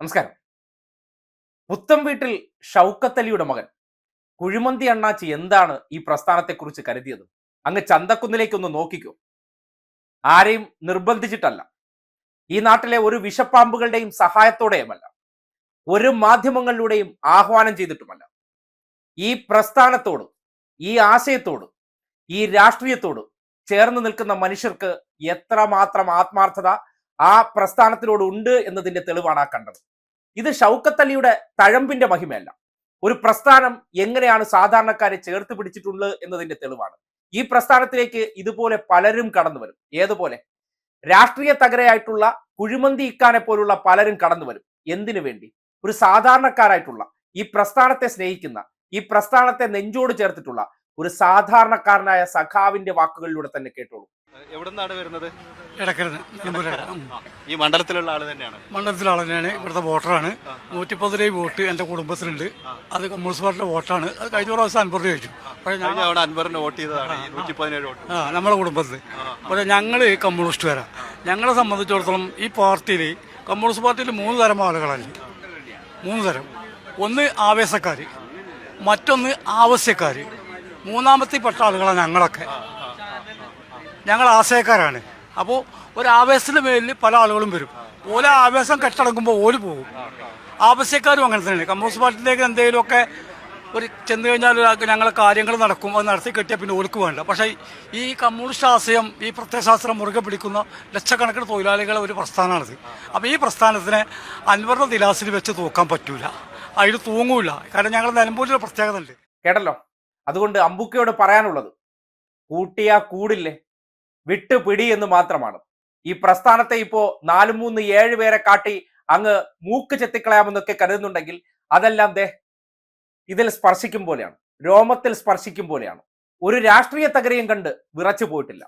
നമസ്കാരം. പുത്തം വീട്ടിൽ ഷൗക്കത്തലിയുടെ മകൻ കുഴിമന്തി അണ്ണാച്ചി എന്താണ് ഈ പ്രസ്ഥാനത്തെക്കുറിച്ച് കരുതിയത്? അങ്ങ് ചന്തക്കുന്നിലേക്കൊന്ന് നോക്കിക്കോ. ആരെയും നിർബന്ധിച്ചിട്ടല്ല. ഈ നാട്ടിലെ ഒരു വിഷപ്പാമ്പുകളുടെയും സഹായത്തോടെയുമല്ല. ഒരു മാധ്യമങ്ങളിലൂടെയും ആഹ്വാനം ചെയ്തിട്ടുമല്ല. ഈ പ്രസ്ഥാനത്തോട് ഈ ആശയത്തോട് ഈ രാഷ്ട്രീയത്തോട് ചേർന്ന് നിൽക്കുന്ന മനുഷ്യർക്ക് എത്രമാത്രം ആത്മാർത്ഥത ആ പ്രസ്ഥാനത്തിനോട് ഉണ്ട് എന്നതിന്റെ തെളിവാണ് ആ കണ്ടത്. ഇത് ഷൗക്കത്തലിയുടെ തഴമ്പിന്റെ മഹിമയല്ല. ഒരു പ്രസ്ഥാനം എങ്ങനെയാണ് സാധാരണക്കാരെ ചേർത്ത് പിടിച്ചിട്ടുള്ളത് എന്നതിന്റെ തെളിവാണ്. ഈ പ്രസ്ഥാനത്തിലേക്ക് ഇതുപോലെ പലരും കടന്നു വരും. ഏതുപോലെ? രാഷ്ട്രീയ തകരയായിട്ടുള്ള കുഴിമന്തി ഇക്കാനെ പോലുള്ള പലരും കടന്നു വരും. എന്തിനു വേണ്ടി? ഒരു സാധാരണക്കാരായിട്ടുള്ള ഈ പ്രസ്ഥാനത്തെ സ്നേഹിക്കുന്ന ഈ പ്രസ്ഥാനത്തെ നെഞ്ചോട് ചേർത്തിട്ടുള്ള ഒരു സാധാരണക്കാരനായ സഖാവിന്റെ വാക്കുകളിലൂടെ തന്നെ കേട്ടോളൂ. എവിടുന്നാണ് വരുന്നത്? ഇടക്കരുത് നിലമ്പൂരല്ല ഈ മണ്ഡലത്തിലുള്ള ആൾ തന്നെയാണ്. മണ്ഡലത്തിലെ ആൾ തന്നെയാണ്. ഇവിടുത്തെ വോട്ടറാണ്. നൂറ്റി പതിനേഴ് വോട്ട് എന്റെ കുടുംബത്തിലുണ്ട് അത് കമ്മ്യൂണിസ്റ്റ് പാർട്ടിയുടെ വോട്ടാണ്. അത് കഴിഞ്ഞ പ്രാവശ്യം അൻപത് രൂപ ചോദിച്ചു. പക്ഷേ ഞാൻ കഴിഞ്ഞ തവണ വോട്ട് ചെയ്തതാണ് വോട്ട്. ആ നമ്മുടെ കുടുംബത്തിൽ. പക്ഷേ ഞങ്ങൾ കമ്മ്യൂണിസ്റ്റുകാരാണ് ഞങ്ങളെ സംബന്ധിച്ചിടത്തോളം ഈ പാർട്ടിയിൽ കമ്മ്യൂണിസ്റ്റ് പാർട്ടിയിൽ മൂന്ന് തരം ആളുകളല്ലേ മൂന്ന് തരം. ഒന്ന് ആവേശക്കാർ മറ്റൊന്ന് ആവശ്യക്കാർ മൂന്നാമത്തെ പെട്ട ആളുകളാണ് ഞങ്ങളൊക്കെ. ഞങ്ങൾ ആശയക്കാരാണ്. അപ്പോൾ ഒരു ആവേശത്തിന് മേലിൽ പല ആളുകളും വരും. ഓല ആവേശം കെട്ടടങ്ങുമ്പോൾ ഓൽ പോകും. ആവശ്യക്കാരും അങ്ങനെ തന്നെയാണ്. കമ്മ്യൂണിസ്റ്റ് പാർട്ടിയിലേക്ക് എന്തെങ്കിലുമൊക്കെ ഒരു ചെന്ന് കഴിഞ്ഞാൽ ഞങ്ങളെ കാര്യങ്ങൾ നടക്കും അത് നടത്തി കിട്ടിയാൽ പിന്നെ ഓൾക്ക് വേണ്ട. പക്ഷേ ഈ കമ്മ്യൂണിസ്റ്റ് ആശയം ഈ പ്രത്യയശാസ്ത്രം മുറുകെ പിടിക്കുന്ന ലക്ഷക്കണക്കിന് തൊഴിലാളികളെ ഒരു പ്രസ്ഥാനമാണിത്. അപ്പോൾ ഈ പ്രസ്ഥാനത്തിനെ അൻവറിന്റെ ദിലാസിൽ വെച്ച് തൂക്കാൻ പറ്റൂല. അതിൽ തൂങ്ങൂല. കാരണം ഞങ്ങൾ നിലമ്പൂരിൽ പ്രത്യേകത ഉണ്ട് കേട്ടല്ലോ? അതുകൊണ്ട് അമ്പുക്കയോട് പറയാനുള്ളത് കൂട്ടിയാ കൂടില്ലേ? വിട്ടു പിടി എന്ന് മാത്രമാണ്. ഈ പ്രസ്ഥാനത്തെ ഇപ്പോ നാലു മൂന്ന് ഏഴ് പേരെ കാട്ടി അങ്ങ് മൂക്ക് ചെത്തിക്കളയാമെന്നൊക്കെ കരുതുന്നുണ്ടെങ്കിൽ അതെല്ലാം ദേ ഇതിൽ സ്പർശിക്കും പോലെയാണ്. രോമത്തിൽ സ്പർശിക്കും പോലെയാണ്. ഒരു രാഷ്ട്രീയ തകരയും കണ്ട് വിറച്ചു പോയിട്ടില്ല.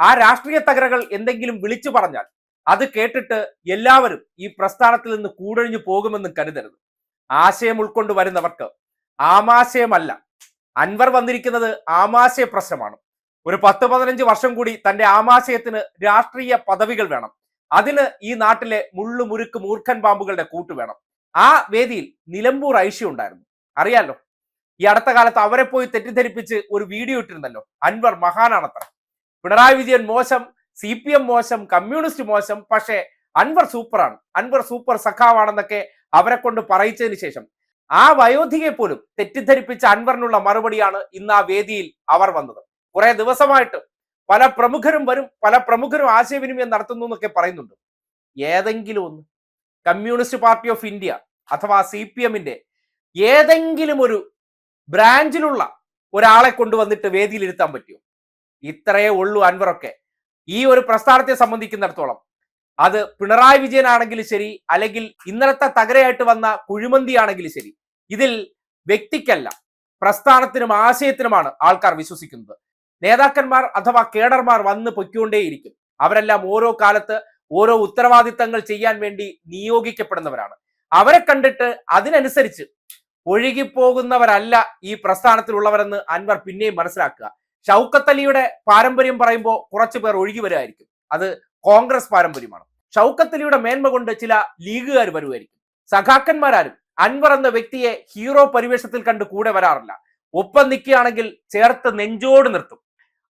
ആ രാഷ്ട്രീയ തകരകൾ എന്തെങ്കിലും വിളിച്ചു പറഞ്ഞാൽ അത് കേട്ടിട്ട് എല്ലാവരും ഈ പ്രസ്ഥാനത്തിൽ നിന്ന് കൂടൊഴിഞ്ഞു പോകുമെന്ന് കരുതരുത്. ആശയം ഉൾക്കൊണ്ട് വരുന്നവർക്ക് ആമാശയമല്ല അൻവർ വന്നിരിക്കുന്നത് ആമാശയ പ്രശ്നമാണ്. ഒരു പത്ത് പതിനഞ്ച് വർഷം കൂടി തന്റെ ആമാശയത്തിന് രാഷ്ട്രീയ പദവികൾ വേണം. അതിന് ഈ നാട്ടിലെ മുള്ളു മുരുക്ക് മൂർഖൻ പാമ്പുകളുടെ കൂട്ട് വേണം. ആ വേദിയിൽ നിലമ്പൂർ ഐഷ്യ ഉണ്ടായിരുന്നു. അറിയാലോ? ഈ അടുത്ത കാലത്ത് അവരെ പോയി തെറ്റിദ്ധരിപ്പിച്ച് ഒരു വീഡിയോ ഇട്ടിരുന്നല്ലോ. അൻവർ മഹാനാണത്ര. പിണറായി വിജയൻ മോശം സി പി എം മോശം കമ്മ്യൂണിസ്റ്റ് മോശം പക്ഷേ അൻവർ സൂപ്പറാണ്. അൻവർ സൂപ്പർ സഖാവാണെന്നൊക്കെ അവരെ കൊണ്ട് പറയിച്ചതിന് ശേഷം ആ വയോധികയെ പോലും തെറ്റിദ്ധരിപ്പിച്ച അൻവറിനുള്ള മറുപടിയാണ് ഇന്ന് ആ വേദിയിൽ അവർ വന്നത്. കുറെ ദിവസമായിട്ട് പല പ്രമുഖരും വരും പല പ്രമുഖരും ആശയവിനിമയം നടത്തുന്നു എന്നൊക്കെ പറയുന്നുണ്ട്. ഏതെങ്കിലും ഒന്ന് കമ്മ്യൂണിസ്റ്റ് പാർട്ടി ഓഫ് ഇന്ത്യ അഥവാ സി പി എമ്മിന്റെ ഏതെങ്കിലും ഒരു ബ്രാഞ്ചിലുള്ള ഒരാളെ കൊണ്ടുവന്നിട്ട് വേദിയിൽ ഇരുത്താൻ പറ്റുമോ? ഇത്രയേ ഉള്ളൂ അൻവറൊക്കെ. ഈ ഒരു പ്രസ്ഥാനത്തെ സംബന്ധിക്കുന്നിടത്തോളം അത് പിണറായി വിജയൻ ആണെങ്കിലും ശരി അല്ലെങ്കിൽ ഇന്നലത്തെ തകരയായിട്ട് വന്ന കുഴിമന്തി ആണെങ്കിലും ശരി. ഇതിൽ വ്യക്തിക്കല്ല പ്രസ്ഥാനത്തിനും ആശയത്തിനുമാണ് ആൾക്കാർ വിശ്വസിക്കുന്നത്. നേതാക്കന്മാർ അഥവാ കേഡർമാർ വന്ന് പൊയ്ക്കൊണ്ടേയിരിക്കും. അവരെല്ലാം ഓരോ കാലത്ത് ഓരോ ഉത്തരവാദിത്തങ്ങൾ ചെയ്യാൻ വേണ്ടി നിയോഗിക്കപ്പെടുന്നവരാണ്. അവരെ കണ്ടിട്ട് അതിനനുസരിച്ച് ഒഴുകിപ്പോകുന്നവരല്ല ഈ പ്രസ്ഥാനത്തിലുള്ളവരെന്ന് അൻവർ പിന്നെയും മനസ്സിലാക്കുക. ഷൗക്കത്ത് അലിയുടെ പാരമ്പര്യം പറയുമ്പോൾ കുറച്ചു പേർ ഒഴുകി വരുമായിരിക്കും അത് കോൺഗ്രസ് പാരമ്പര്യമാണ്. ഷൗക്കത്തലിയുടെ മേന്മ കൊണ്ട് ചില ലീഗുകാർ വരുമായിരിക്കും. സഖാക്കന്മാരാരും അൻവർ എന്ന വ്യക്തിയെ ഹീറോ പരിവേഷത്തിൽ കണ്ട് കൂടെ വരാറില്ല. ഒപ്പം നിൽക്കുകയാണെങ്കിൽ ചേർത്ത് നെഞ്ചോട് നിർത്തും.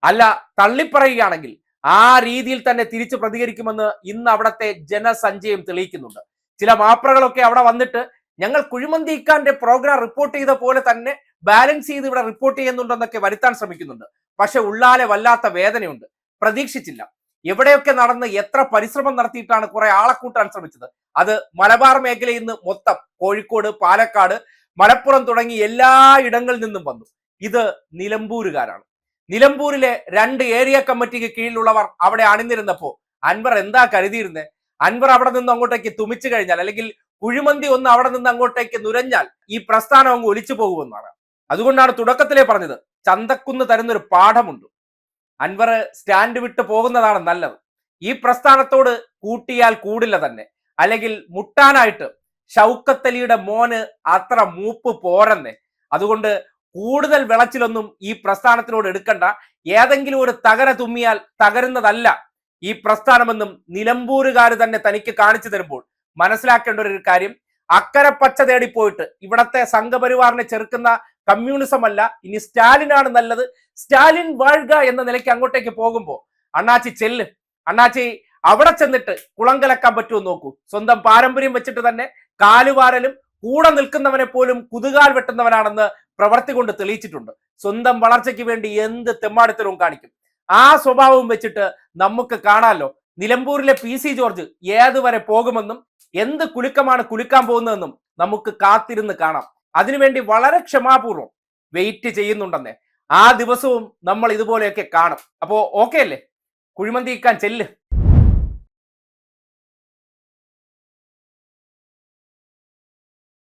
അല്ല തള്ളിപ്പറയുകയാണെങ്കിൽ ആ രീതിയിൽ തന്നെ തിരിച്ചു പ്രതികരിക്കുമെന്ന് ഇന്ന് അവിടത്തെ ജനസഞ്ചയം തെളിയിക്കുന്നുണ്ട്. ചില മാപ്രകളൊക്കെ അവിടെ വന്നിട്ട് ഞങ്ങൾ കുഴിമന്തിക്കാന്റെ പ്രോഗ്രാം റിപ്പോർട്ട് ചെയ്ത പോലെ തന്നെ ബാലൻസ് ചെയ്ത് ഇവിടെ റിപ്പോർട്ട് ചെയ്യുന്നുണ്ടെന്നൊക്കെ വരുത്താൻ ശ്രമിക്കുന്നുണ്ട്. പക്ഷെ ഉള്ളാലെ വല്ലാത്ത വേദനയുണ്ട്. പ്രതീക്ഷിച്ചില്ല. എവിടെയൊക്കെ നടന്ന് എത്ര പരിശ്രമം നടത്തിയിട്ടാണ് കുറെ ആളെ കൂട്ടാൻ ശ്രമിച്ചത്? അത് മലബാർ മേഖലയിൽ നിന്ന് മൊത്തം കോഴിക്കോട് പാലക്കാട് മലപ്പുറം തുടങ്ങി എല്ലാ ഇടങ്ങളിൽ നിന്നും വന്നു. ഇത് നിലമ്പൂരുകാരാണ്. നിലമ്പൂരിലെ രണ്ട് ഏരിയ കമ്മിറ്റിക്ക് കീഴിലുള്ളവർ അവിടെ അണിനിരുന്നപ്പോ അൻവർ എന്താ കരുതിയിരുന്നത് അൻവർ അവിടെ നിന്ന് അങ്ങോട്ടേക്ക് തുമിച്ചു കഴിഞ്ഞാൽ അല്ലെങ്കിൽ കുഴിമന്തി ഒന്ന് അവിടെ നിന്ന് അങ്ങോട്ടേക്ക് നുരഞ്ഞാൽ ഈ പ്രസ്ഥാനം അങ്ങ് ഒലിച്ചു പോകുമെന്നാണ്. അതുകൊണ്ടാണ് തുടക്കത്തിലേ പറഞ്ഞത്. ചന്തക്കുന്ന് തരുന്നൊരു പാഠമുണ്ട്. അൻവർ സ്റ്റാൻഡ് വിട്ട് പോകുന്നതാണ് നല്ലത്. ഈ പ്രസ്ഥാനത്തോട് കൂട്ടിയാൽ കൂടില്ല തന്നെ. അല്ലെങ്കിൽ മുട്ടാനായിട്ട് ഷൗക്കത്തലിയുടെ മോന് അത്ര മൂപ്പ് പോരെന്നെ. അതുകൊണ്ട് കൂടുതൽ വിളച്ചിലൊന്നും ഈ പ്രസ്ഥാനത്തിനോട് എടുക്കണ്ട. ഏതെങ്കിലും ഒരു തകര തുമ്മിയാൽ തകരുന്നതല്ല ഈ പ്രസ്ഥാനമെന്നും നിലമ്പൂരുകാർ തന്നെ തനിക്ക് കാണിച്ചു തരുമ്പോൾ മനസ്സിലാക്കേണ്ട ഒരു കാര്യം. അക്കരെ പച്ച തേടി പോയിട്ട് ഇവിടത്തെ സംഘപരിവാറിനെ ചെറുക്കുന്ന കമ്മ്യൂണിസം അല്ല ഇനി സ്റ്റാലിനാണ് നല്ലത്. സ്റ്റാലിൻ വാഴുക എന്ന നിലയ്ക്ക് അങ്ങോട്ടേക്ക് പോകുമ്പോൾ അണ്ണാച്ചി ചെല്ല്. അണ്ണാച്ചി അവിടെ ചെന്നിട്ട് കുളം കലക്കാൻ പറ്റുമോ നോക്കൂ. സ്വന്തം പാരമ്പര്യം വെച്ചിട്ട് തന്നെ കാലുവാരലും കൂടെ നിൽക്കുന്നവനെ പോലും കുതുകാൽ വെട്ടുന്നവനാണെന്ന് പ്രവർത്തി കൊണ്ട് തെളിയിച്ചിട്ടുണ്ട്. സ്വന്തം വളർച്ചയ്ക്ക് വേണ്ടി എന്ത് തെമ്മാടിത്തരവും കാണിക്കും. ആ സ്വഭാവം വെച്ചിട്ട് നമുക്ക് കാണാമല്ലോ നിലമ്പൂരിലെ പി സി ജോർജ് ഏതുവരെ പോകുമെന്നും എന്ത് കുലുക്കമാണ് കുലുക്കാൻ പോകുന്നതെന്നും നമുക്ക് കാത്തിരുന്ന് കാണാം. അതിനുവേണ്ടി വളരെ ക്ഷമാപൂർവം വെയിറ്റ് ചെയ്യുന്നുണ്ടെന്ന്. ആ ദിവസവും നമ്മൾ ഇതുപോലെയൊക്കെ കാണും. അപ്പോ ഓക്കെ അല്ലേ? കുഴിമന്തിക്കാൻ ചെല്ല്.